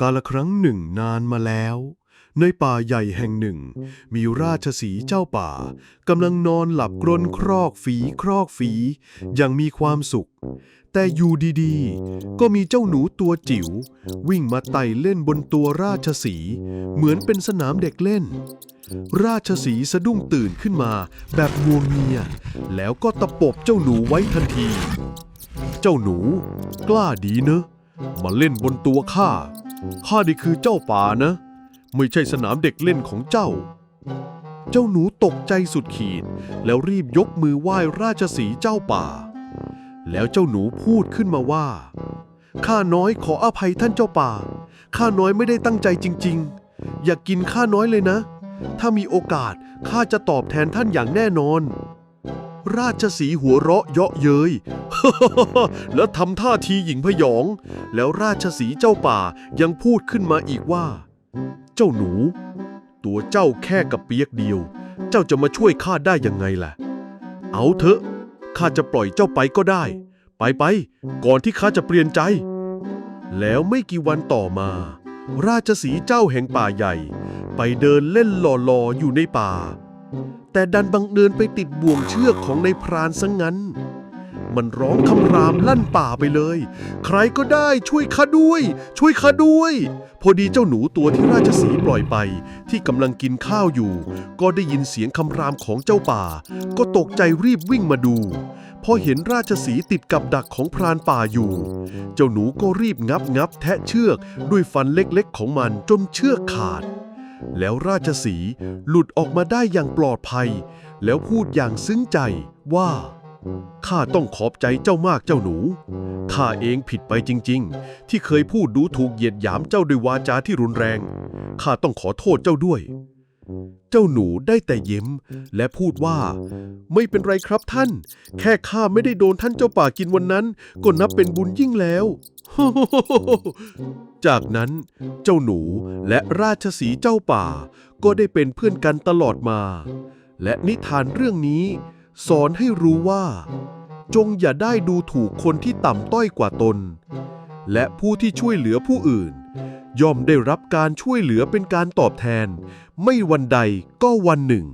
กาลครั้งหนึ่งนานมาแล้ว ในป่าใหญ่แห่งหนึ่ง มีราชสีห์เจ้าป่ากำลังนอนหลับกรนครอกฝีครอกฝีอย่างมีความสุข แต่อยู่ดีๆ ก็มีเจ้าหนูตัวจิ๋ววิ่งมาไต่เล่นบนตัวราชสีห์เหมือนเป็นสนามเด็กเล่น ราชสีห์สะดุ้งตื่นขึ้นมาแบบงวงเงีย แล้วก็ตะปบเจ้าหนูไว้ทันที เจ้าหนู กล้าดีเนอะมาเล่นบนตัวข้า ข้านี่คือเจ้าป่านะ ไม่ใช่สนามเด็กเล่นของเจ้า เจ้าหนูตกใจสุดขีด แล้วรีบยกมือไหว้ราชสีเจ้าป่า แล้วเจ้าหนูพูดขึ้นมาว่า ข้าน้อยขออภัยท่านเจ้าป่า ข้าน้อยไม่ได้ตั้งใจจริง ๆ อย่ากกินข้าน้อยเลยนะ ถ้ามีโอกาสข้าจะตอบแทนท่านอย่างแน่นอน ราชสีหัวเราะเยาะเย้ย แล้วทำท่าทีหญิงพยอง แล้วราชสีเจ้าป่ายังพูดขึ้นมาอีกว่า เจ้าหนู ตัวเจ้าแค่กับเปียกเดียว เจ้าจะมาช่วยข้าได้ยังไงล่ะ เอาเถอะข้าจะปล่อยเจ้าไปก็ได้ ไปไปก่อนที่ข้าจะเปลี่ยนใจ แล้วไม่กี่วันต่อมา ราชสีเจ้าแห่งป่าใหญ่ ไปเดินเล่นหล่อๆอยู่ในป่า แต่ดันบังเอิญไปติดบ่วงเชือกของในพรานซะงงั้น มันร้องคำรามลั่นป่าไปเลย ใครก็ได้ช่วยข้าด้วย ช่วยข้าด้วย พอดีเจ้าหนูตัวที่ราชสีปล่อยไป ที่กำลังกินข้าวอยู่ ก็ได้ยินเสียงคำรามของเจ้าป่า ก็ตกใจรีบวิ่งมาดูพอเห็นราชสีติดกับดักของพรานป่าอยู่ เจ้าหนูก็รีบงับงับแทะเชือกด้วยฟันเล็กๆของมันจนเชือกขาด แล้วราชสีหลุดออกมาได้อย่างปลอดภัย แล้วพูดอย่างซึ้งใจว่า ข้าต้องขอบใจเจ้ามากเจ้าหนู ข้าเองผิดไปจริง ๆ ที่เคยพูดดูถูกเหยียดหยามเจ้าด้วยวาจาที่รุนแรง ข้าต้องขอโทษเจ้าด้วย เจ้าหนูได้แต่เยิ้มและพูดว่า ไม่เป็นไรครับท่าน แค่ข้าไม่ได้โดนท่านเจ้าป่ากินวันนั้น ก็นับเป็นบุญยิ่งแล้ว จากนั้นเจ้าหนูและราชสีเจ้าป่าก็ได้เป็นเพื่อนกันตลอดมา และนิทานเรื่องนี้ สอนให้รู้ว่า จงอย่าได้ดูถูกคนที่ต่ำต้อยกว่าตน และผู้ที่ช่วยเหลือผู้อื่น ย่อมได้รับการช่วยเหลือเป็นการตอบแทน ไม่วันใดก็วันหนึ่ง